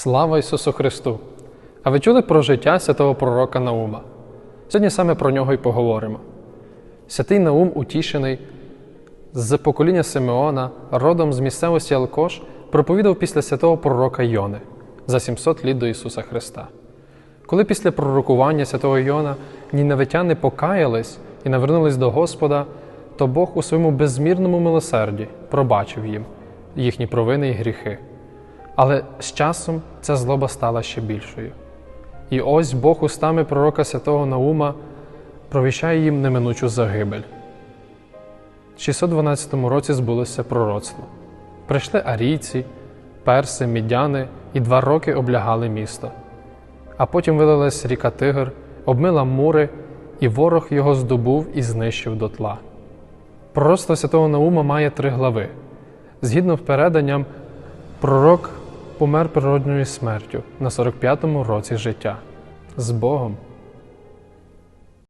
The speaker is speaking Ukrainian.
Слава Ісусу Христу! А ви чули про життя святого пророка Наума? Сьогодні саме про нього й поговоримо. Святий Наум утішений з покоління Симеона, родом з місцевості Алкош, проповідав після святого пророка Йони за 700 літ до Ісуса Христа. Коли після пророкування святого Йона ніневитяни покаялись і навернулись до Господа, то Бог у своєму безмірному милосерді пробачив їм їхні провини і гріхи. Але з часом ця злоба стала ще більшою. І ось Бог устами пророка святого Наума провіщає їм неминучу загибель. В 612 році збулося пророцтво. Прийшли арійці, перси, мідяни і два роки облягали місто. А потім вилилась ріка Тигр, обмила мури, і ворог його здобув і знищив дотла. Пророцтво святого Наума має три глави. Згідно переданням, пророк помер природньою смертю на 45-му році життя. З Богом